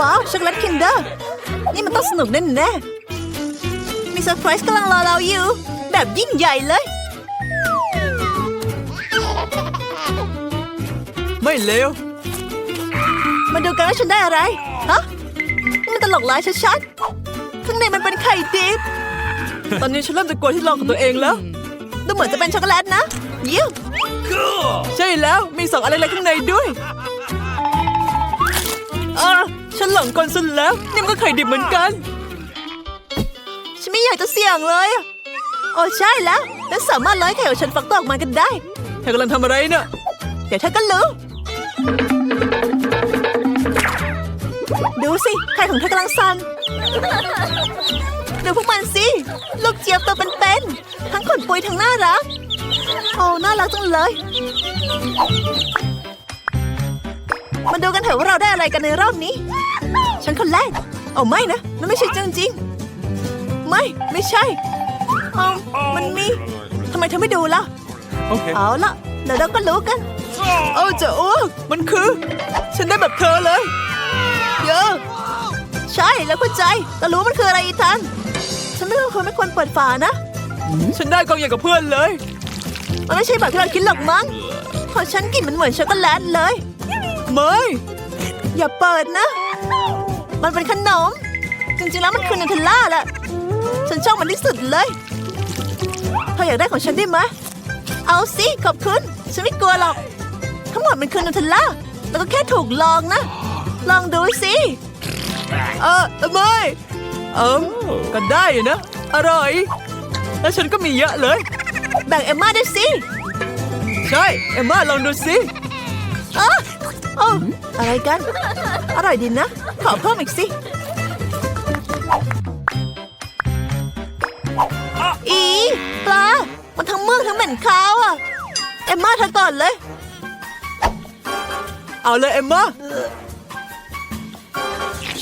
ว้าวช็อกโกแลตคินเดอร์นี่มันต้องสนุกแน่แน่ๆมีเซอร์ไพรส์กำลังรอเราอยู่ แบบยิ่งใหญ่เลย ไม่เลวมาดูกันว่าฉันได้อะไร ฮะ นี่มันตลกร้ายชัดๆข้างในมันเป็นไข่ดิบ ตอนนี้ฉันเริ่มจะกลัวที่ลองของตัวเองแล้ว ดูเหมือนจะเป็นช็อกโกแลตนะ เยี่ยมใช่แล้ว มีสองอะไรข้างในด้วย เออฉันหลังกลซะแล้ว นี่มันก็ไข่ดิบเหมือนกัน ฉันไม่อยากจะเสี่ยงเลยอะโอ้ใช่แล้วแล้วสามารถร้อยไข่ของฉันฟักตัวออกมากันได้เธอกำลังทำอะไรเนี่ยเดี๋ยวเธอก็รู้ดูสิไข่ของเธอกำลังสั่นดูพวกมันสิลูกเจี๊ยบตัวเป็นๆทั้งขนปุยทั้งน่ารักโอ้น่ารักจังเลย มาดูกันเถอะว่าเราได้อะไรกันในรอบนี้ ฉันคนแรกโอ้ไม่นะมันไม่ใช่จริงจริงๆไม่ไม่ใช่เอามันมีทำไมเธอไม่ดูล่ะโอเคเอาละเดี๋ยวเราก็รู้กันเอาจะอ้วกมันคือ ฉันได้แบบเธอเลยเยอะใช่แล้วเข้าใจแต่รู้มันคืออะไรอีทันฉันไม่ควรไม่ควรเปิดฝานะ ฉันได้กองอย่างกับเพื่อนเลย มันไม่ใช่แบบที่เราคิดหรอกมั้งของฉันกลิ่นมันเหมือนช็อกโกแลตเลย ไม่ อย่าเปิดนะ มันเป็นขนม จริงๆแล้วมันคือนูเทลล่าแหละฉันชอบมันที่สุดเลยเธออยากได้ของฉันได้ไหมเอาสิ ขอบคุณ ฉันไม่กลัวหรอก ทั้งหมดมันคือนูเทลล่าแล้วก็แค่ถูกลองนะ ลองดูสิ เออไม่เอิมก็ได้นะ อร่อย แล้วฉันก็มีเยอะเลย แบ่งเอมม่าด้วยสิ ใช่ เอ็มมาลองดูสิอ๋อ โอ้อะไรกัน อร่อยดีนะ ขอเพิ่มอีกสิ อีปลา มันทั้งเมือกทั้งเหม็นคาวอะ เอมม่าเธอก่อนเลย เอาเลยเอ็มมา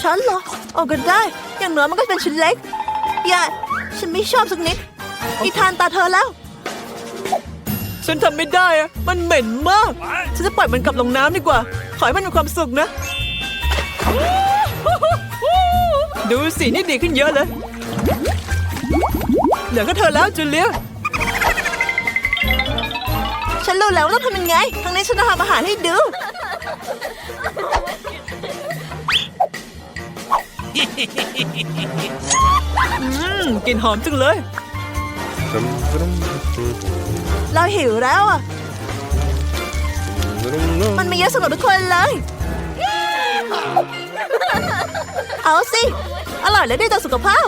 ฉันเหรอเอาก็ได้ อย่างน้อยมันก็เป็นชิ้นเล็ก อย่า ฉันไม่ชอบสักนิดอีทานตาเธอแล้ว ฉันทำไม่ได้อะมันเหม็นมาก ฉันจะปล่อยมันกลับลงน้ำดีกว่า ขอให้มันมีความสุขนะ ดูสินี่ดีขึ้นเยอะเลย เหลือก็เธอแล้วจูเลียฉันรู้แล้วว่าต้องทำยังไง ครั้งนี้ฉันจะทำอาหารให้ดู อืมกลิ่นหอมจังเลย เราหิวแล้วอะ มันมีเยอะสำหรับทุกคนเลย เอาสิ อร่อยและดีต่อสุขภาพ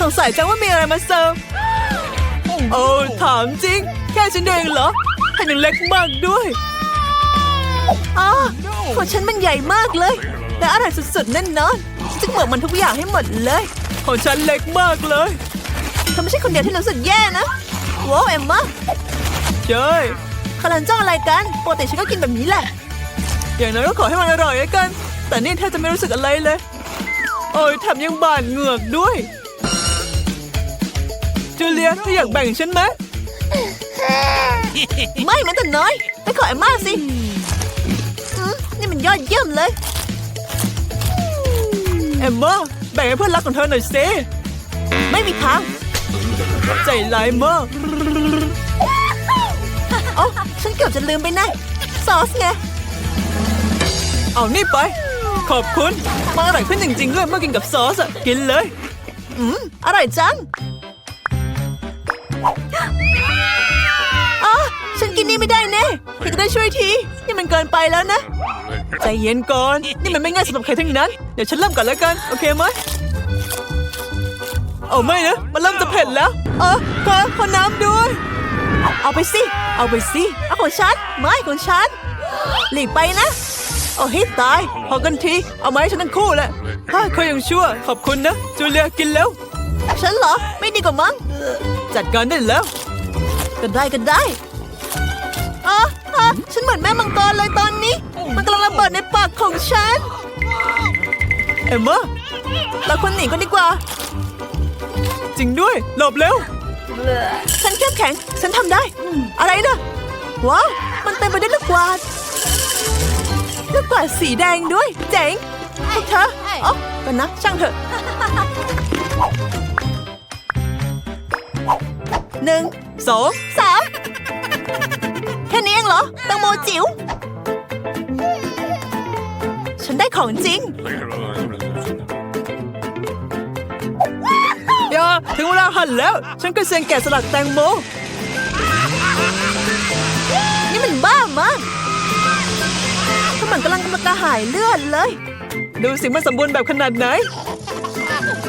สงสัยจังว่ามีอะไรมาเสิร์ฟโอ้ถามจริง แค่ฉันเองเหรอแถมยังเล็กมากด้วยอ๋อของฉันมันใหญ่มากเลยแต่อร่อยสุดๆแน่นอนฉัน จะเหมือนมันทุกอย่างให้หมดเลยของฉันเล็กมากเลยเธอไม่ใช่คนเดียวที่รู้สึกแย่นะว้าวเอ็มมาเจ้ยคารันจ้องอะไรกันปกติฉันก็กินแบบนี้แหละ อย่างน้อยก็ขอให้มันอร่อยแล้วกัน แต่นี่แทบจะไม่รู้สึกอะไรเลย โอ้ยแถมยังบาดเหงือกด้วยจูเลียเธออยากแบ่งฉันไหมไม่แม้แต่น้อยไปขอเอ็มมาสิอืมนี่มันยอดเยี่ยมเลย เอมมาแบ่งให้เพื่อนรักของเธอหน่อยสิไม่มีทาง ใจร้ายมากโอ้ฉันเกือบจะลืมไปนะซอสไง เอานี่ไป ขอบคุณมันอร่อยขึ้นจริงๆด้วยเมื่อกินกับซอสอะกินเลย อืม อร่อยจังอ๋อฉั นี่ไม่ได้แน่พี่จะได้ช่วยที นี่มันเกินไปแล้วนะ ใจเย็นก่อน นี่มันไม่ง่ายสำหรับใครทั้งนั้น เดี๋ยวฉันเริ่มก่อนแล้วกัน โอเคไหมเอาไม่นะ มันเริ่มจะเผ็ดแล้ว เออขอขอน้ำด้วย เอาไปสิ เอาไปสิ เอาของฉัน ไม่ของฉัน หลีกไปนะ เอาให้ตาย พอกันที เอามาให้ฉันทั้งคู่แหละถ้าเขายังชั่ว ขอบคุณนะ จูเลียกินแล้ว ฉันเหรอ ไม่ดีกว่ามั้ง จัดการได้แล้ว ก็ได้ก็ได้ อ๋ออ๋อฉันเหมือนแม่มังกรเลยตอนนี้ มันกำลังระเบิดในปากของฉัน เอ็มมาเราควรหนีกันดีกว่า จริงด้วย หลบเร็ว ฉันเข้มแข็ง ฉันทำได้ อะไรนะว้าว มันเต็มไปด้วยลูกกวาดลูกกวาดสีแดงด้วย เจ๋งพวกเธอเอ๋อกันนะ ช่างเถอะหนึ่งสองสาม แค่นี้เองเหรอแตังโมจิ๋ว ฉันได้ของจริงอย่าถึงเวลาหั่นแล้ว ฉันก็เซียนแกะสลักแตงโม นี่มันบ้ามากถ้ามันกำลังกำลังกระหายเลือดเลย ดูสิมันสมบูรณ์แบบขนาดไหน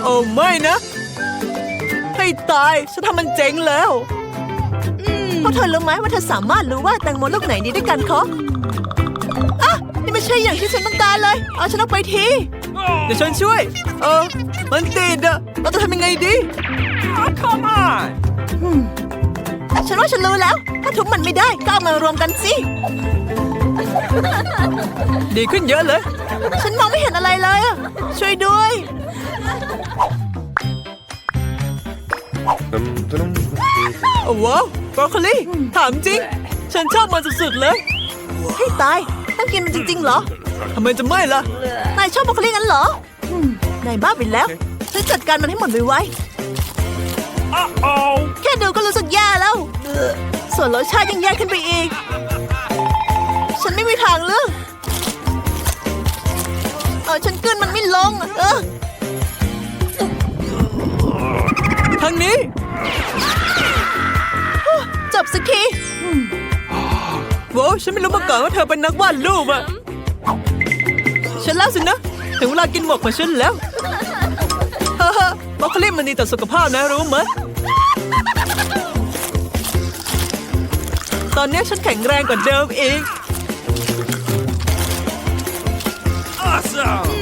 โอ้ไม่นะ ให้ตาย ฉันทำมันเจ๋งแล้ว พวกเธอรู้ไหมว่าเธอสามารถรู้ว่าแตงโมลูกไหนดีด้วยกันคะอะนี่ไม่ใช่อย่างที่ฉันต้องการเลย เอาฉันออกไปที เดี๋ยวฉันช่วย เออ มันติดอะเราจะทำยังไงดี come on ฉันว่าฉันรู้แล้ว ถ้าทุบมันไม่ได้ก็เอามารวมกันสิ ดีขึ้นเยอะเลย ฉันมองไม่เห็นอะไรเลยอะช่วยด้วย โอ้ว้าวบรอกโคลีถามจริง ฉันชอบมันสุดๆเลยให้ตายต้องกินมันจริงๆเหรอทำไมจะไม่ล่ะ นายชอบบรอกโคลีงั้นเหรออืมนายบ้าไปแล้วฉันจัดการมันให้หมดไวๆแค่ดูก็รู้สึกแย่แล้ว ส่วนรสชาติยังแย่ขึ้นไปอีก ฉันไม่มีทางเลือกเออฉันกลืนมันไม่ลง เออ ทางนี้ จบสักทีโว้วฉันไม่รู้มาก่อนว่าเธอเป็นนักวาดรูปอะฉันแล้วสินะ ถึงเวลากินหมกของฉันแล้วฮ่าฮ่าบรอกโคลีมันดีต่อสุขภาพนะรู้ไหมตอนนี้ฉันแข็งแรงกว่าเดิมอีกร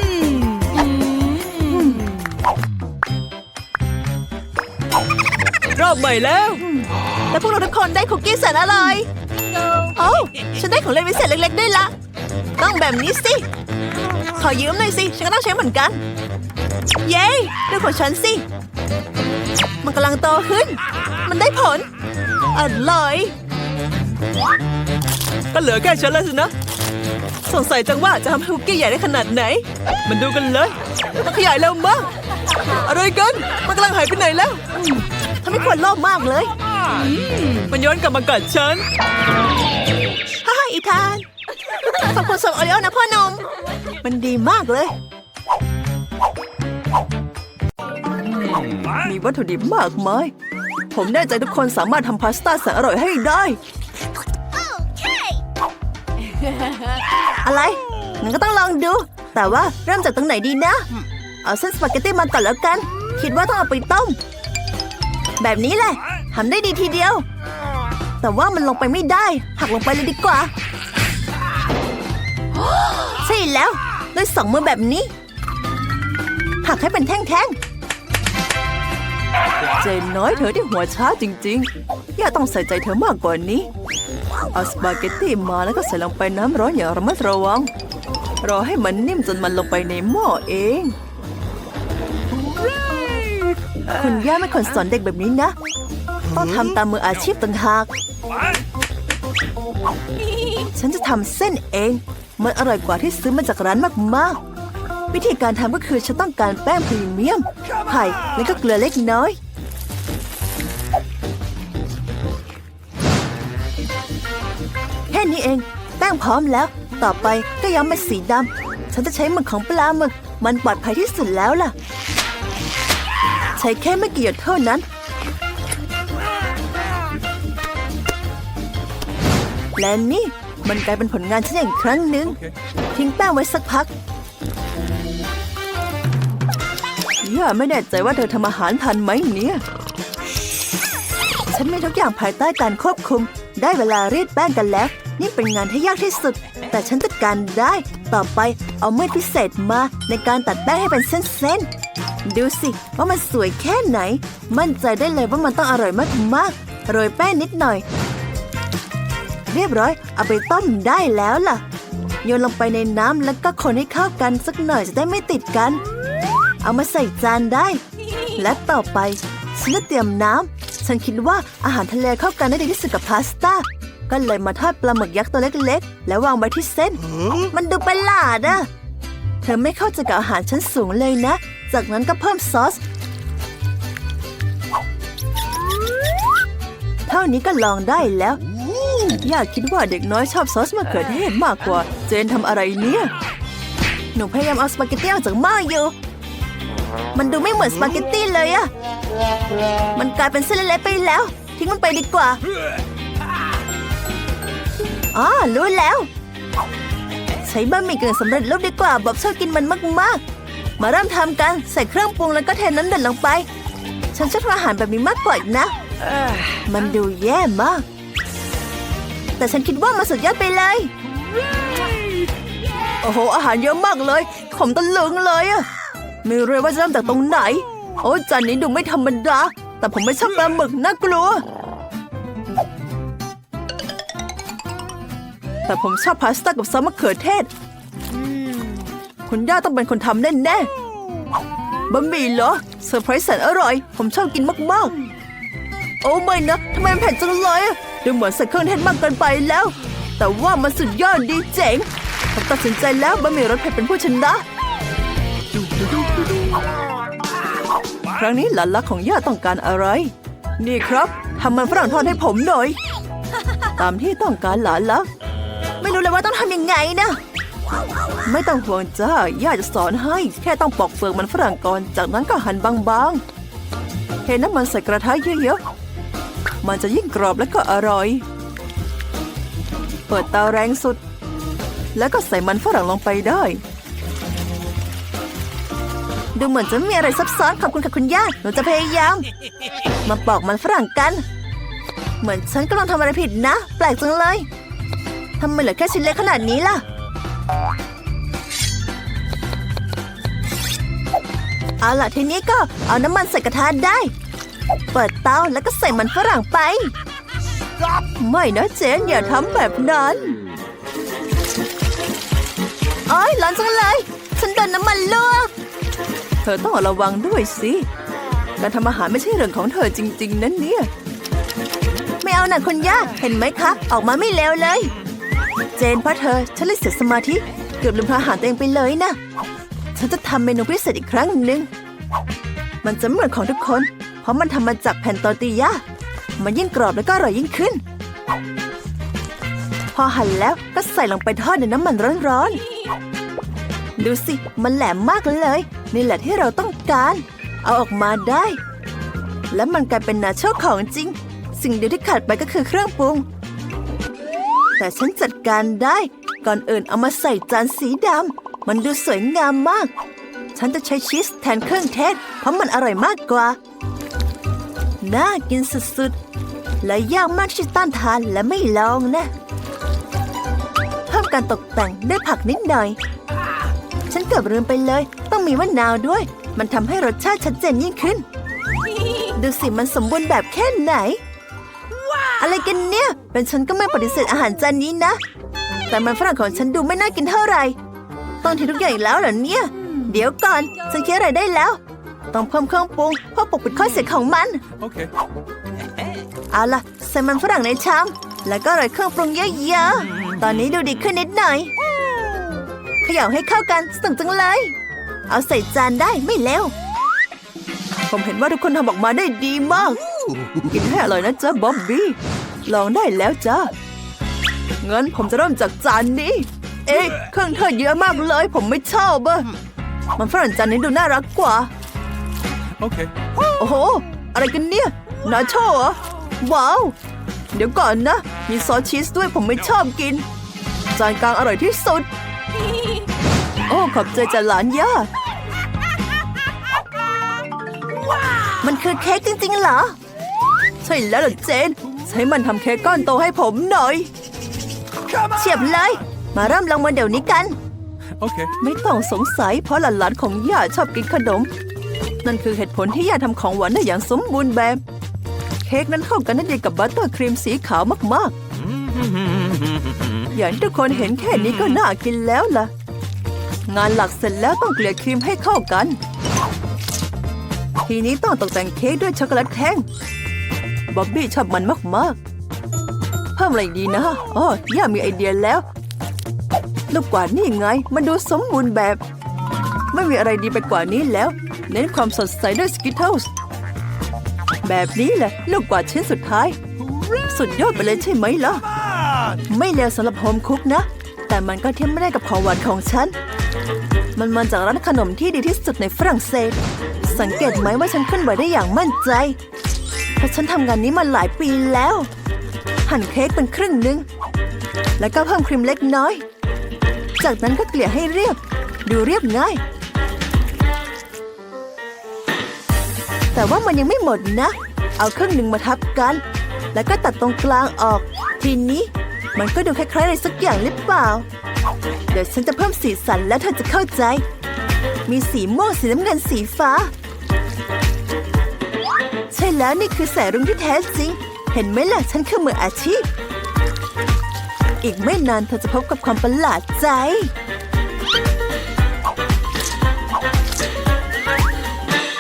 ใหม่แล้ว และพวกเราทุกคนได้คุกกี้แสนอร่อยโอ้าฉันได้ของเล่นพิเศษเล็กๆด้วยละ ต้องแบบนี้สิ ขอยืมหน่อยสิ ฉันก็ต้องใช้เหมือนกัน เย้ดูของฉันสิ มันกำลังโตขึ้น มันได้ผล อร่อย ก็เหลือแค่ฉันแล้วสินะ สงสัยจังว่าจะทำให้คุกกี้ใหญ่ได้ขนาดไหน มันดูกันเลย มันขยายเร็วมากอะไรกัน มันกำลังหายไปไหนแล้ว ทำให้ควรโลภมากเลยมันย้อนกลับมากัดฉันฮ่าฮ่าอีธานขอบคุณส่งโอริโอนะพ่อหนม มันดีมากเลย มีวัตถุดิบมากมาย ผมแน่ใจทุกคนสามารถทำพาสต้าแสนอร่อยให้ได้ อะไรงั้นก็ต้องลองดู แต่ว่าเริ่มจากตรงไหนดีนะ เอาเส้นสปาเกตตี้มาก่อนแล้วกัน คิดว่าต้องเอาไปต้ม แบบนี้แหละทำได้ดีทีเดียว แต่ว่ามันลงไปไม่ได้ หักลงไปเลยดีกว่า ใช่แล้วด้วยสองมือแบบนี้ หักให้เป็นแท่งเจนน้อยเธอที่หัวช้าจริงๆ อย่าต้องใส่ใจเธอมากกว่านี้ เอาสปาเกตตี้มาแล้วก็ใส่ลงไปน้ำร้อนอย่างระมัดระวัง รอให้มันนิ่มจนมันลงไปในหม้อเอง คุณย่าไม่ควรสอนเด็กแบบนี้นะ ต้องทำตามมืออาชีพต่างหาก ฉันจะทำเส้นเอง มันอร่อยกว่าที่ซื้อมาจากร้านมากๆ วิธีการทำก็คือฉันต้องการแป้งพรีเมียม ไข่แล้วก็เกลือเล็กน้อยแค่นี้เอง แป้งพร้อมแล้ว ต่อไปก็ย้อมเป็นสีดำฉันจะใช้หมึกของปลาหมึก มันปลอดภัยที่สุดแล้วล่ะ ใช้แค่ไม่กี่หยดเท่านั้น และนี่มันกลายเป็นผลงานฉันอย่างครั้งหนึ่ง ทิ้งแป้งไว้สักพักย่าไม่แน่ใจว่าเธอทำอาหารทันไหมเนี่ย ฉันมีทุกอย่างภายใต้การควบคุม ได้เวลารีดแป้งกันแล้ว นี่เป็นงานที่ยากที่สุด แต่ฉันจัดการได้ ต่อไปเอามีดพิเศษมาในการตัดแป้งให้เป็นเส้นๆ ดูสิว่ามันสวยแค่ไหน มั่นใจได้เลยว่ามันต้องอร่อยมากๆโรยแป้งนิดหน่อย เรียบร้อย เอาไปต้มได้แล้วล่ะ โยนลงไปในน้ำแล้วก็คนให้เข้ากันสักหน่อยจะได้ไม่ติดกัน เอามาใส่จานได้ และต่อไปฉันจะเตรียมน้ำฉันคิดว่าอาหารทะเลเข้ากันได้ดีที่สุดกับพาสต้าก็เลยมาทอดปลาหมึกยักษ์ตัวเล็กๆ แล้ววางไว้ที่เส้น มันดูประหลาดอะเธอไม่เข้าใจกับอาหารชั้นสูงเลยนะ จากนั้นก็เพิ่มซอส เท่านี้ก็ลองได้แล้ว อยากคิดว่าเด็กน้อยชอบซอสมะเขือเทศมากกว่า เจนทำอะไรเนี่ย หนูพยายามเอาสปาเกตตี้ออกจากหม้ออยู่ มันดูไม่เหมือนสปาเกตตี้เลยอะ มันกลายเป็นเส้นเล็กๆไปแล้ว ทิ้งมันไปดีกว่าอ๋อรู้แล้ว ใช้บะหมี่กึ่งสำเร็จรูปดีกว่า บอบชอบกินมันมาก ๆ มาเริ่มทำกันใส่เครื่องปรุงแล้วก็เทน้ำเดือดลงไป ฉันชอบทำอาหารแบบนี้มากกว่าอีกนะ มันดูแย่มาก แต่ฉันคิดว่ามันสุดยอดไปเลย โอ้โห อาหารเยอะมากเลยผมตะลึงเลยอะไม่รู้ว่าจะเริ่มจากตรงไหน โอ้จานนี้ดูไม่ธรรมดา แต่ผมไม่ชอบปลาหมึกน่ากลัว แต่ผมชอบพาสต้ากับซอสมะเขือเทศ คุณย่าต้องเป็นคนทำแน่ๆบะหมี่เหรอเซอร์ไพรส์แสนอร่อย ผมชอบกินมากๆ โอ้ไม่นะทำไมมันเผ็ดจังเลยอะดูเหมือนใส่เครื่องเทศมากเกินไปแล้ว แต่ว่ามันสุดยอดดีเจ๋งผมตัดสินใจแล้วบะหมี่รสเผ็ดเป็นผู้ชนะครั้งนี้หลานรักของย่าต้องการอะไร นี่ครับทำมันฝรั่งทอดให้ผมหน่อย ตามที่ต้องการหลานรักไม่รู้เลยว่าต้องทำยังไงนะ ไม่ต้องห่วงจ้า ย่าจะสอนให้ แค่ต้องปอกเปลือกมันฝรั่งก่อน จากนั้นก็หั่นบางๆเทน้ำมันใส่กระทะเยอะๆ มันจะยิ่งกรอบและก็อร่อย เปิดเตาแรงสุด แล้วก็ใส่มันฝรั่งลงไปได้ ดูเหมือนจะไม่มีอะไรซับซ้อนขอบคุณค่ะคุณย่า หนูจะพยายาม มาปอกมันฝรั่งกัน เหมือนฉันกำลังทำอะไรผิดนะ แปลกจังเลยทำไมเหลือแค่ชิ้นเล็กขนาดนี้ล่ะ เอาล่ะทีนี้ก็เอาน้ำมันใส่กระทะได้ เปิดเตาแล้วก็ใส่มันฝรั่งไปไม่นะเจนอย่าทำแบบนั้นโอ้ยร้อนจังเลย ฉันโดนน้ำมันลวกเธอต้องระวังด้วยสิการทำอาหารไม่ใช่เรื่องของเธอจริง ๆนั่นเนี่ย ไม่เอาหนะคุณย่าเห็นไหมคะ ออกมาไม่เลวเลย เจนเพราะเธอฉันเลยเสียสมาธิ เกือบลืมทำอาหารตัวเองไปเลยนะ ฉันจะทำเมนูพิเศษอีกครั้งหนึ่ง มันจะไม่เหมือนของทุกคน เพราะมันทำมาจากแผ่นตอร์ติยามันยิ่งกรอบแล้วก็อร่อยยิ่งขึ้น พอหั่นแล้วก็ใส่ลงไปทอดในน้ำมันร้อนๆ ดูสิ มันแหลมมากเลย นี่แหละที่เราต้องการ เอาออกมาได้ และมันกลายเป็นนาโชของจริง สิ่งเดียวที่ขาดไปก็คือเครื่องปรุง แต่ฉันจัดการได้ ก่อนอื่นเอามาใส่จานสีดำ มันดูสวยงามมาก ฉันจะใช้ชีสแทนเครื่องเทศ เพราะมันอร่อยมากกว่า น่ากินสุดๆ และยากมากที่ต้านทานและไม่ลองนะ เพิ่มการตกแต่งด้วยผักนิดหน่อย ฉันเกือบลืมไปเลย ต้องมีมะนาวด้วย มันทำให้รสชาติชัดเจนยิ่งขึ้น ดูสิมันสมบูรณ์แบบแค่ไหน อะไรกันเนี่ย เป็นฉันก็ไม่ปฏิเสธอาหารจานนี้นะ แต่มันฝรั่งของฉันดูไม่น่ากินเท่าไหร่ ต้องทิ้งทุกอย่างอีกแล้วเหรอเนี่ย เดี๋ยวก่อนฉันคิดอะไรได้แล้ว ต้องเพิ่มเครื่องปรุงเพื่อปกปิดข้อเสียของมัน Okay. เอาล่ะใส่มันฝรั่งในชามแล้วก็โรยเครื่องปรุงเยอะๆตอนนี้ดูดีขึ้นนิดหน่อยเขย่าให้เข้ากันสนุกจังเลย เอาใส่จานได้ไม่เร็วผมเห็นว่าทุกคนทำออกมาได้ดีมาก กินให้อร่อยนะจ๊ะบ๊อบบี้ ลองได้แล้วจ้างั้นผมจะเริ่มจากจานนี้ เอ๊ะเครื่องเทศเยอะมากเลย ผมไม่ชอบอะมันฝรั่งจานนี้ดูน่ารักกว่า Okay. โอ้โห อะไรกันเนี่ยนาโชเหรอว้าว เดี๋ยวก่อนนะ มีซอสชีสด้วยผมไม่ชอบกิน จานกลางอร่อยที่สุด โอ้ขอบใจจากหลานย่ามันคือเค้กจริง ๆ เหรอ ใช่แล้วเหรอเจน ใช้มันทำเค้กก้อนโตให้ผมหน่อย เฉียบเลย มาเริ่มลงมือเดี๋ยวนี้กัน Okay. ไม่ต้องสงสัยเพราะหลานๆของย่าชอบกินขนม นั่นคือเหตุผลที่ย่าทำของหวานได้อย่างสมบูรณ์แบบ เค้กนั้นเข้ากันได้ดีกับบัตเตอร์ครีมสีขาวมากๆ อย่างที่ทุกคนเห็นแค่นี้ก็น่ากินแล้วล่ะ งานหลักเสร็จแล้วต้องเกลี่ยครีมให้เข้ากัน ทีนี้ต้องตกแต่งเค้กด้วยช็อกโกแลตแท่งบ๊อบบี้ชอบมันมากๆเพิ่มพิ่มอะไรอีกดีนะอ๋อย่ามีไอเดียแล้ว ลูกกวานี่ไง มันดูสมบูรณ์แบบ ไม่มีอะไรดีไปกว่านี้แล้ว เน้นความสดใสด้วยสกิทเทิลส์แบบนี้แหละ ลูกกวาชิ้นสุดท้าย สุดยอดไปเลยใช่ไหมล่ะ ไม่เลวสำหรับโฮมคุกนะ แต่มันก็เทียบไม่ได้กับของหวานของฉัน มันมาจากร้านขนมที่ดีที่สุดในฝรั่งเศส สังเกตไหมว่าฉันขึ้นไหวได้อย่างมั่นใจ เพราะฉันทำงานนี้มาหลายปีแล้ว หั่นเค้กเป็นครึ่งหนึ่งแล้วก็เพิ่มครีมเล็กน้อย จากนั้นก็เกลี่ยให้เรียบ ดูเรียบง่าย แต่ว่ามันยังไม่หมดนะ เอาครึ่งหนึ่งมาทับกัน แล้วก็ตัดตรงกลางออก ทีนี้มันก็ดูคล้ายๆอะไรสักอย่างหรือเปล่า เดี๋ยวฉันจะเพิ่มสีสันแล้วเธอจะเข้าใจ มีสีม่วงสีน้ำเงินสีฟ้า ใช่แล้วนี่คือแสงรุ้งที่แท้จริง เห็นไหมล่ะฉันคือมืออาชีพ อีกไม่นานเธอจะพบกับความประหลาดใจ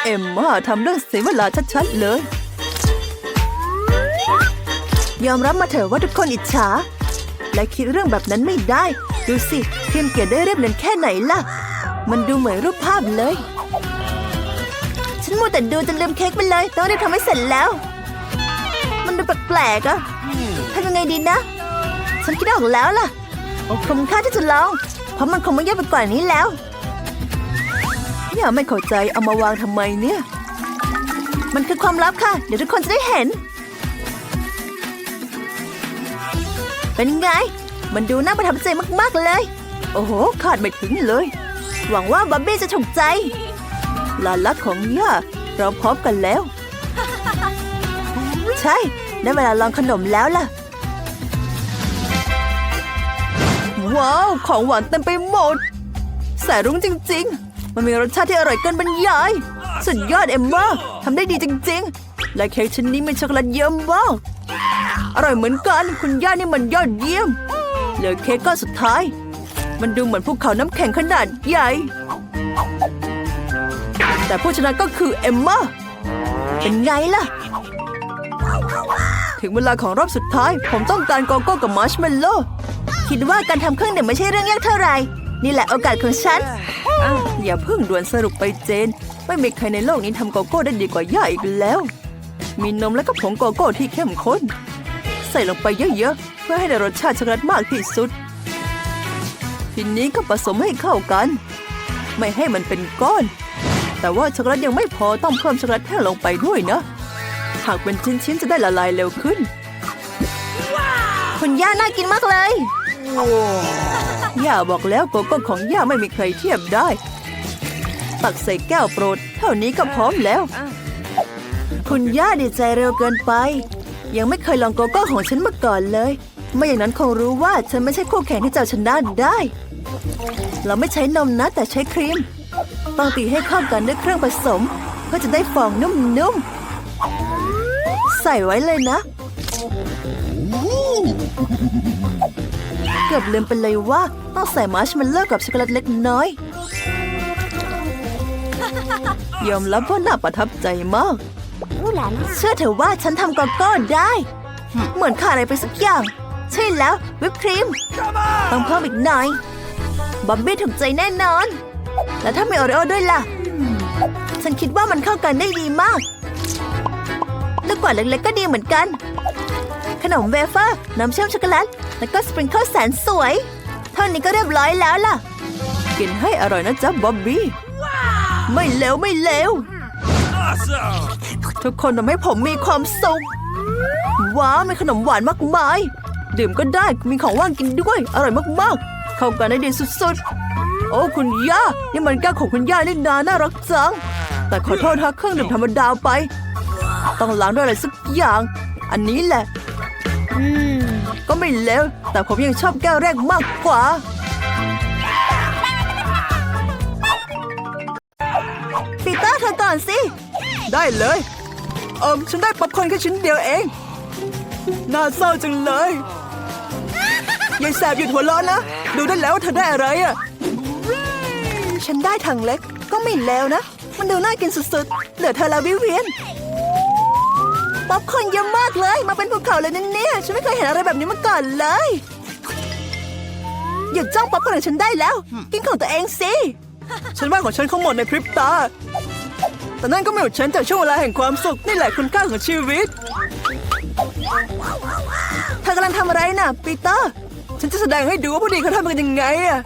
เอ็มมาทำเรื่องเสียเวลาชัดๆเลย ยอมรับมาเถอะว่าทุกคนอิจฉา และคิดเรื่องแบบนั้นไม่ได้ ดูสิเพียงเกียรได้เรียบเรียนแค่ไหนล่ะ มันดูเหมือนรูปภาพเลย ฉันมัวแต่ดูจนลืมเค้กไปเลย ต้องรีบทำให้เสร็จแล้ว มันดูแปลกๆอะทำยังไงดีนะ ฉันคิดออกแล้วล่ะคุ้มค่าที่จะลองเพราะมันคงไม่ยากไปกว่านี้แล้วอย่าไม่เข้าใจเอามาวางทำไมเนี่ย มันคือความลับค่ะ เดี๋ยวทุกคนจะได้เห็น เป็นไง มันดูน่าประทับใจมากๆเลย โอ้โหคาดไม่ถึงเลย หวังว่าบับบี้จะถูกใจลานรักของย่าเราพร้อมกันแล้ว ใช่ ได้เวลาลองขนมแล้วล่ะ ว้าว ของหวานเต็มไปหมดแสรุ้งจริง ๆ มันมีรสชาติที่อร่อยเกินบรรยาย สุดยอดเอ็มมาทำได้ดีจริง ๆ และเค้กชิ้นนี้มีช็อกโกแลตเยี่ยมมากอร่อยเหมือนกัน คุณย่านี่มันยอดเยี่ยม เหลือเค้กก้อนสุดท้าย มันดูเหมือนภูเขาน้ำแข็งขนาดใหญ่ แต่ผู้ชนะก็คือเอมมาเป็นไงล่ะ ถึงเวลาของรอบสุดท้าย ผมต้องการโกโก้กับมาร์ชเมลโล่ คิดว่าการทำเครื่องดื่มไม่ใช่เรื่องยากเท่าไหร่ นี่แหละโอกาสของฉันอ้าวอย่าเพิ่งด่วนสรุปไปเจน ไม่มีใครในโลกนี้ทำโกโก้ได้ดีกว่าย่าอีกแล้ว มีนมและก็ผงโกโก้ที่เข้มข้น ใส่ลงไปเยอะๆ เพื่อให้ได้รสชาติช็อกโกแลตมากที่สุด ทีนี้ก็ผสมให้เข้ากัน ไม่ให้มันเป็นก้อน แต่ว่าช็อกโกแลตยังไม่พอต้องเพิ่มช็อกโกแลตแท่งลงไปด้วยนะ หากเป็นชิ้นๆจะได้ละลายเร็วขึ้นคุณย่าน่ากินมากเลย ย่าบอกแล้วโกโก้ของย่าไม่มีใครเทียบได้ ตักใส่แก้วโปรด เท่านี้ก็พร้อมแล้ว คุณย่าดีใจเร็วเกินไป ยังไม่เคยลองโกโก้ของฉันมาก่อนเลย ไม่อย่างนั้นคงรู้ว่าฉันไม่ใช่คู่แข่งที่จะเอาชนะได้ เราไม่ใช้นมนะแต่ใช้ครีม ต้องตีให้เข้ากันด้วยเครื่องผสม เพื่อจะได้ฟองนุ่มๆ ใส่ไว้เลยนะ เกือบลืมไปเลยว่าต้องใส่มาร์ชเมลโล่กับช็อกโกแลตเล็กน้อย ยอมรับว่าน่าประทับใจมาก เชื่อเถอะว่าฉันทำกโก้ได้ เหมือนขาดอะไรไปสักอย่าง ใช่แล้ววิปครีม ต้องเพิ่มอีกหน่อยบ๊อบบี้ถูกใจแน่นอน แล้วถ้ามีโอรีโอด้วยล่ะ ฉันคิดว่ามันเข้ากันได้ดีมาก ลูกกวาดเล็กๆก็ดีเหมือนกัน นมเวเฟอร์น้ำเชื่อมช็อกโกแลต แล้วก็สปริงเกิลแสนสวย เท่านี้ก็เรียบร้อยแล้วล่ะ กินให้อร่อยนะจ๊ะบ๊อบบี้ ไม่เลวไม่เลวทุกคนทำให้ผมมีความสุข ว้าวมีขนมหวานมากมาย ดื่มก็ได้มีของว่างกินด้วย อร่อยมากๆ เข้ากันได้ดีสุดๆ โอ้คุณย่า นี่มันแก้วของคุณย่านี่นาน่ารักจัง แต่ขอโทษถ้าเครื่องดื่มธรรมดาไป ต้องล้างด้วยอะไรสักอย่าง อันนี้แหละ ก็ไม่เลวแต่ผมยังชอบแก้วแรกมากกว่า ปีเตอร์เธอก่อนสิ ได้เลย เอิมฉันได้ป๊อปคอร์นแค่ชิ้นเดียวเอง น่าเศร้าจังเลยยายแสบหยุดหัวเราะนะ ดูได้แล้วว่าเธอได้อะไรอะฉันได้ถังเล็กก็ไม่เลวนะ มันดูน่ากินสุดๆ เหลือเธอแล้ววิเวียน ป๊อปคอร์นเยอะมากเลย มาเป็นภูเขาเลยนะเนี่ย ฉันไม่เคยเห็นอะไรแบบนี้มาก่อนเลย หยุดจ้องป๊อปคอร์นของฉันได้แล้ว กินของตัวเองสิ ฉันว่าของฉันคงหมดในพริบตา แต่นั่นก็ไม่หยุดฉันจากช่วงเวลาแห่งความสุข นี่แหละคุณค่าของชีวิต เธอกำลังทำอะไรน่ะปีเตอร์ ฉันจะแสดงให้ดูว่าผู้ดีเขาทำกันยังไงอะ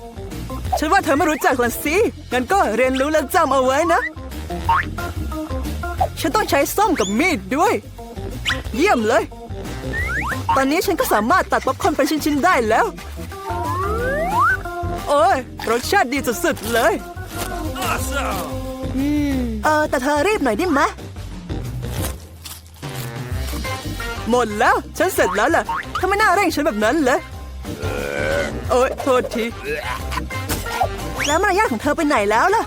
ฉันว่าเธอไม่รู้จักละสิ งั้นก็เรียนรู้และจำเอาไว้นะ ฉันต้องใช้ส้อมกับมีดด้วย เยี่ยมเลย ตอนนี้ฉันก็สามารถตัดป๊อปคอร์นเป็นชิ้นๆได้แล้ว โอ้ยรสชาติดีสุดๆเลยเออแต่เธอรีบหน่อยได้ไหมหมดแล้ว ฉันเสร็จแล้วล่ะทำไมหน้าเร่งฉันแบบนั้นเลยโอ้ยโทษที แล้วมารยาทของเธอไปไหนแล้วล่ะ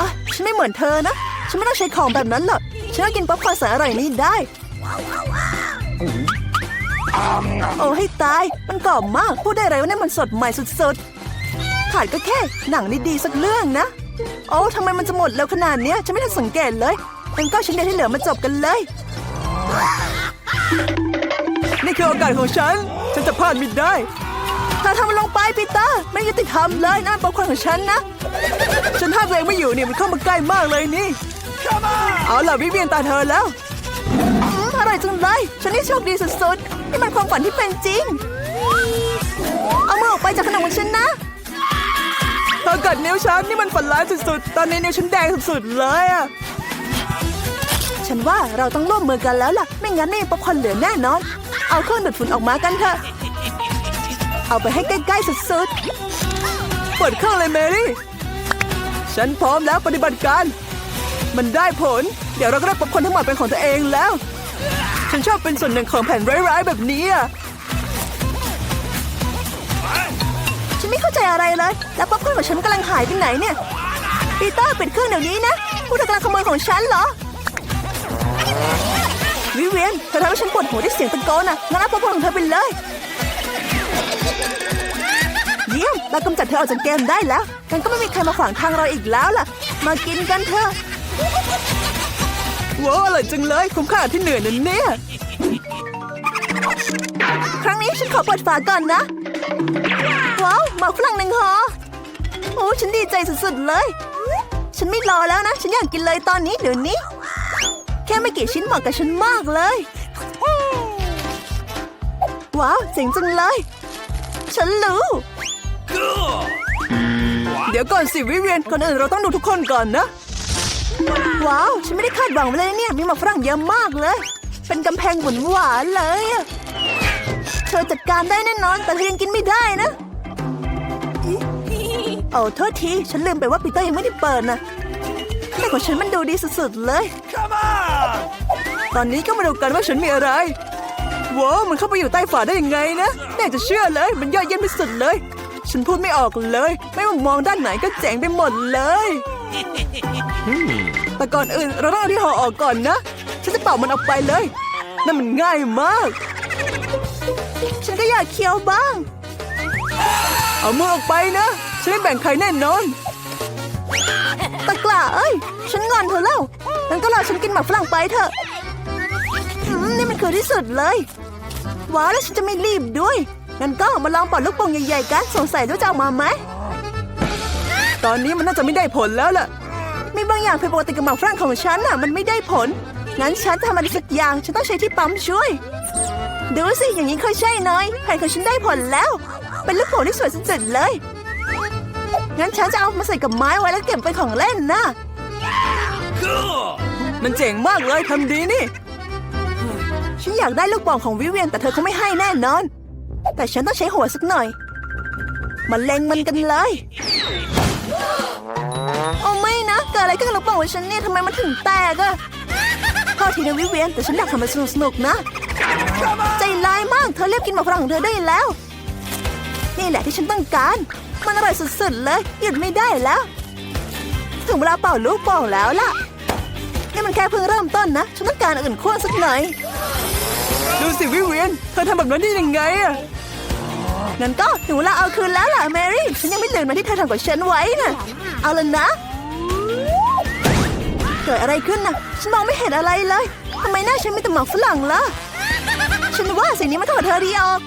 อะฉันไม่เหมือนเธอนะ ฉันไม่ต้องใช้ของแบบนั้นหรอก ฉันก็กินป๊อปคอร์นแสนอร่อยนี้ได้ โอ้ให้ตาย มันกรอบมาก พูดได้ไรว่านี่มันสดใหม่สุดๆ ขาดก็แค่หนังดีๆสักเรื่องนะ โอ้ทำไมมันจะหมดเร็วขนาดเนี้ย ฉันไม่ทันสังเกตเลยงั้นก็ชิ้นเดียวที่เหลือมาจบกันเลย นี่คือโอกาสของฉัน ฉันจะพลาดไม่ได้เธอทำมันลงไปปีเตอร์ไม่ยุติธรรมเลยนั่นป๊อปคอร์นของฉันนะ ฉันห้ามตัวเองไม่อยู่เนี่ยมันเข้ามาใกล้มากเลยนี่ เอาล่ะวิเวียนตาเธอแล้วอืมอร่อยจังเลยฉันนี่โชคดีสุดๆนี่มันความฝันที่เป็นจริง เอามือออกไปจากขนมของฉันนะเธอกัดนิ้วฉันนี่มันฝันร้ายสุดๆ ตอนนี้นิ้วฉันแดงสุดๆเลยอะฉันว่าเราต้องร่วมมือกันแล้วล่ะ ไม่งั้นไม่มีป๊อปคอร์นเหลือแน่นอน เอาเครื่องดูดฝุ่นออกมากันเถอะ เอาไปให้ใกล้ๆสุดเปิดเครื่องเลยเมรี่ ฉันพร้อมแล้วปฏิบัติการ มันได้ผล เดี๋ยวเราก็ได้ป๊อปคอร์นทั้งหมดเป็นของตัวเองแล้ว ฉันชอบเป็นส่วนหนึ่งของแผนร้ายๆแบบนี้อะฉันไม่เข้าใจอะไรเลย แล้วป๊อปคอร์นของฉันกำลังหายไปไหนเนี่ยปีเตอร์ปิดเครื่องเดี๋ยวนี้นะพวกเธอกำลังขโมยของฉันเหรอ วิเวียนเธอทำให้ฉันปวดหัวด้วยเสียงตะโกนอะงั้นเอาป๊อปคอร์นของเธอไปเลย เยี่ยมเรากำจัดเธอออกจากเกมได้แล้วกันก็ไม่มีใครมาขวางทางเราอีกแล้วล่ะ มากินกันเถอะ ว้าวอร่อยจังเลยคุ้มค่าที่เหนื่อยนั่นเนี่ย ครั้งนี้ฉันขอเปิดฝาก่อนนะ ว้าวหมากฝรั่งหนึ่งห่อโอ้ฉันดีใจสุดๆเลย ฉันไม่รอแล้วนะ ฉันอยากกินเลยตอนนี้เดี๋ยวนี้ แค่ไม่กี่ชิ้นเหมาะกับฉันมากเลย ว้าวเจ๋งจังเลย ฉันรู้ เดี๋ยวก่อนสิวิเวียนก่อนอื่นเราต้องดูทุกคนก่อนนะ ว้าว ฉันไม่ได้คาดหวังไว้เลยเนี่ยมีหมากฝรั่งเยอะมากเลย เป็นกำแพงหวานหวานเลย เธอจัดการได้แน่นอน แต่เธอยังกินไม่ได้นะ โอ้โทษที ฉันลืมไปว่าปีเตอร์ยังไม่ได้เปิดนะแต่ของฉันมันดูดีสุดๆเลย ตอนนี้ก็มาดูกันว่าฉันมีอะไรว้าวมันเข้าไปอยู่ใต้ฝาได้ยังไงนะไม่จะเชื่อเลย มันยอดเยี่ยมที่สุดเลย ฉันพูดไม่ออกเลย ไม่ว่ามองด้านไหนก็เจ๋งไปหมดเลย แต่ก่อนอื่นเราต้องเอาที่ห่อออกก่อนนะ ฉันจะเป่ามันออกไปเลย นั่นมันง่ายมาก ฉันก็อยากเคี้ยวบ้าง เอามือออกไปนะ ฉันไม่แบ่งใครแน่นอนตะกล้าเอ้ย ฉันงอนเธอแล้วงั้นก็รอฉันกินหมากฝรั่งไปเถอะนี่มันคือที่สุดเลยว้าวแล้วฉันจะไม่รีบด้วยงั้นก็มาลองป่าลูกโป่งใหญ่ๆกันสงสัยว่าจะออกมาไหม ตอนนี้มันน่าจะไม่ได้ผลแล้วล่ะ มีบางอย่างผิดปกติกับหมากฝรั่งของฉันน่ะ มันไม่ได้ผล งั้นฉันทำอะไรสักอย่าง ฉันต้องใช้ที่ปั๊มช่วย ดูสิ อย่างนี้เคยใช่น้อยแผนของฉันได้ผลแล้ว เป็นลูกโป่งที่สวยสุดๆเลย งั้นฉันจะเอามาใส่กับไม้ไว้แล้วเก็บเป็นของเล่นนะมันเจ๋งมากเลยทำดีนี่ ฉันอยากได้ลูกโป่องของวิเวียนแต่เธอเขาไม่ให้แน่นอน แต่ฉันต้องใช้หัวสักหน่อยมาเล็งมันกันเลย กิดอะไรขึ้นกับลูกโป่องของฉันเนี่ยทำไมมันถึงแตกอะข้อทีนะวิเวียนแต่ฉันอยากทำมันสนุกๆนะ ใจร้ายมาก เธอเรียบกินหมากฝรั่งของเธอได้แล้ว นี่แหละที่ฉันต้องการ มันอร่อยสุดๆเลย หยุดไม่ได้แล้ว ถึงเวลาเป่าลูกโป่องแล้วล่ะ นี่มันแค่เพิ่งเริ่มต้นนะ ฉันต้องการอื่นขั้วสักหน่อย ดูสิวิเวียน เธอทำแบบนั้นได้ยังไงอะงั้นก็ถึงเวลาเอาคืนแล้วล่ะแมรี่ ฉันยังไม่ลืมมาที่เธอทำกับฉันไว้น่ะเอาละนะเกิดอะไรขึ้นนะฉันมองไม่เห็นอะไรเลยทำไมหน้าฉันมีแต่หมอกฝรั่งล่ะ ฉันว่าสิ่งนี้มันเข้เธอดีออก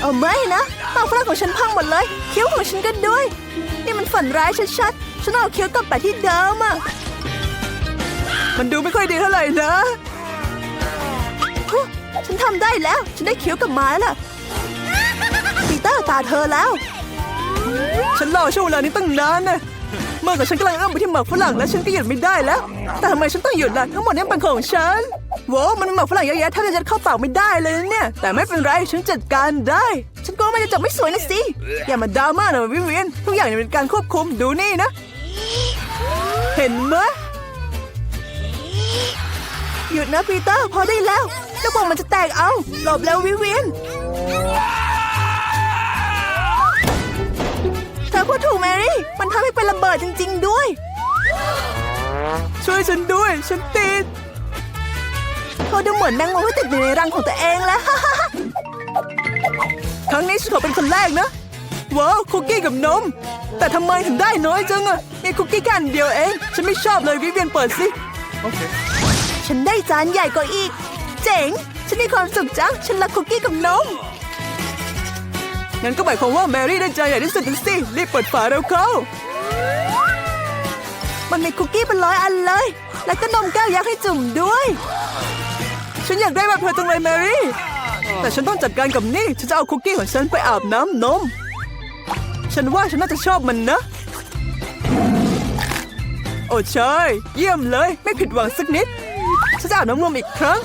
เอาไม่นะหมอกฝรั่งของฉันพังหมดเลยคิ้วของฉันก็ด้วย นี่มันฝันร้ายชัดๆฉันเอาคิ้วกลับไปที่เดิมอะมันดูไม่ค่อยดีเท่าไหร่นะฉันทำได้แล้ว ฉันได้คิ้วกับมาแล้วล่ะปีเตอร์ตาเธอแล้ว ฉันรอช่วงเวลานี้ตั้งนานนะ เมื่อกับฉันกำลังเอื้อมไปที่หมากฝรั่งแล้วฉันก็หยุดไม่ได้แล้ว แต่ทำไมฉันต้องหยุดล่ะทั้งหมดนี้เป็นของฉันโว้มันมีหมากฝรั่งเยอะแยะแทบจะยัดเข้าปากไม่ได้เลยเนี่ย แต่ไม่เป็นไรฉันจัดการได้ ฉันกลัวมันจะจบไม่สวยนะสิอย่ามาดราม่าหนะวิเวียนทุกอย่างเป็นการควบคุมดูนี่นะ เห็นไหมหยุดนะปีเตอร์พอได้แล้วแล้วบอกมันจะแตกเอาหลบแล้ววิเวียน เธอพูดถูกแมรี่ มันทำให้เป็นระเบิดจริง ๆ ด้วย ช่วยฉันด้วย ฉันติดเธอดูเหมือนแมงมุมที่ติดอยู่ในรังของตัวเองแล้ว ครั้งนี้ฉันขอเป็นคนแรกนะ ว้าวคุกกี้กับนม แต่ทำไมถึงได้น้อยจังอะมีคุกกี้แค่อันเดียวเอง ฉันไม่ชอบเลยวิเวียนเปิดสิ Okay. ฉันได้จานใหญ่กว่าอีก เจ๋ง ฉันมีความสุขจัง ฉันรักคุกกี้กับนม งั้นก็หมายความว่าแมรี่ได้ใจใหญ่ที่สุดสิ รีบเปิดฝาเร็วเข้า มันมีคุกกี้เป็นร้อยอันเลย แล้วก็นมแก้วยักษ์ให้จุ่มด้วย ฉันอยากได้แบบเธอจังเลยแมรี่ แต่ฉันต้องจัดการกับนี่ ฉันจะเอาคุกกี้ของฉันไปอาบน้ำนม ฉันว่าฉันน่าจะชอบมันนะ โอ้ใช่ เยี่ยมเลย ไม่ผิดหวังสักนิด ฉันจะอาบน้ำนมอีกครั้ง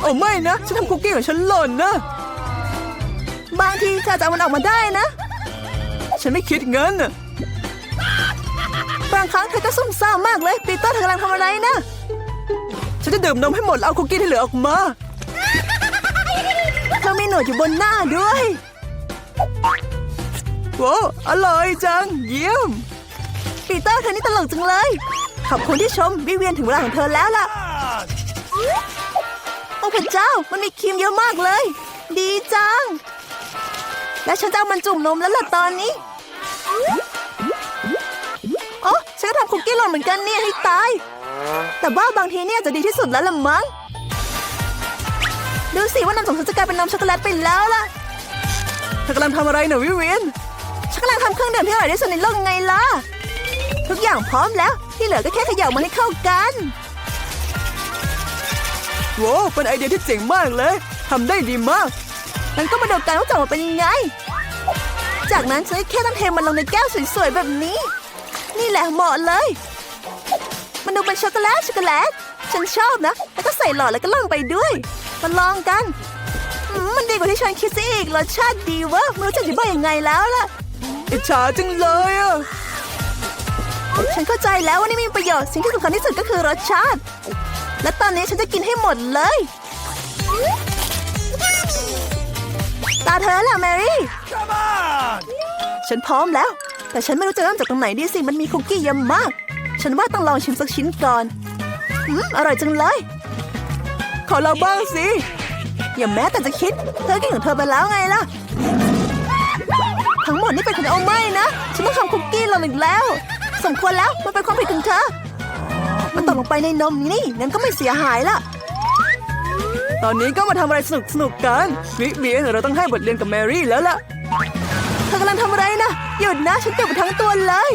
โอ้ไม่นะ ฉันทำคุกกี้ของฉันหล่นนะ บางทีเธอจะเอามันออกมาได้นะ ฉันไม่คิดเงินน่ะบางครั้งเธอก็ซุ่มซ่ามมากเลยปีเตอร์เธอกำลังทำอะไรนะ ฉันจะดื่มนมให้หมดแล้วเอาคุกกี้ที่เหลือออกมา เธอมีหนวดอยู่บนหน้าด้วยโว้อร่อยจัง เยี่ยม ปีเตอร์เธอนี่ตลกจังเลย ขอบคุณที่ชมวิเวียนถึงเวลาของเธอแล้วล่ะ โอ้พระเจ้า มันมีครีมเยอะมากเลย ดีจัง และฉันจะเอามันจุ่มนมแล้วล่ะตอนนี้โอ้ฉันก็ทำคุกกี้หล่นเหมือนกันเนี่ยให้ตาย แต่ว่าบางทีเนี่ยจะดีที่สุดแล้วละมั้ง ดูสิว่านมของฉันจะกลายเป็นนมช็อกโกแลตไปแล้วล่ะเธอกำลังทำอะไรเน่ะวิเวียนฉันกำลังทำเครื่องดื่มที่อร่อยที่สุดในโลกไงล่ะ ทุกอย่างพร้อมแล้ว ที่เหลือก็แค่เขย่ามันให้เข้ากันโว้เป็นไอเดียที่เจ๋งมากเลยทำได้ดีมาก งั้นก็มาดูกันว่าจะออกมาเป็นยังไง จากนั้นฉันก็แค่ต้องเทมันลงในแก้วสวยๆแบบนี้ นี่แหละเหมาะเลย มันดูเป็นช็อกโกแลตช็อกโกแลต ฉันชอบนะ แล้วก็ใส่หลอดแล้วก็ลงไปด้วย มาลองกันอืมมันดีกว่าที่ฉันคิดซะอีก รสชาติดีเวะไม่รู้จะอธิบายยังไงแล้วล่ะ อิจฉาจังเลยอะฉันเข้าใจแล้วว่านี่มีประโยชน์สิ่งที่สำคัญที่สุดก็คือรสชาติ และตอนนี้ฉันจะกินให้หมดเลย ตาเธอแล้วแมรี่ ฉันพร้อมแล้ว แต่ฉันไม่รู้จะเริ่มจากตรงไหนดีสิ มันมีคุกกี้เยอะมาก ฉันว่าต้องลองชิมสักชิ้นก่อนอืมอร่อยจังเลย ขอเราบ้างสิ อย่าแม้แต่จะคิด เธอกินของเธอไปแล้วไงล่ะ ทั้งหมดนี่เป็นของเอาไม่นะ ฉันต้องทำคุกกี้เราอีกแล้ว สมควรแล้ว มันเป็นความผิดของเธอ มันตกลงไปในนมนี่ งั้นก็ไม่เสียหายละ ตอนนี้ก็มาทำอะไรสนุกสนุกๆกันวิเวียนเราต้องให้บทเรียนกับแมรี่แล้วล่ะเธอกำลังทำอะไรนะหยุดนะฉันเจ็บไปทั้งตัวเลย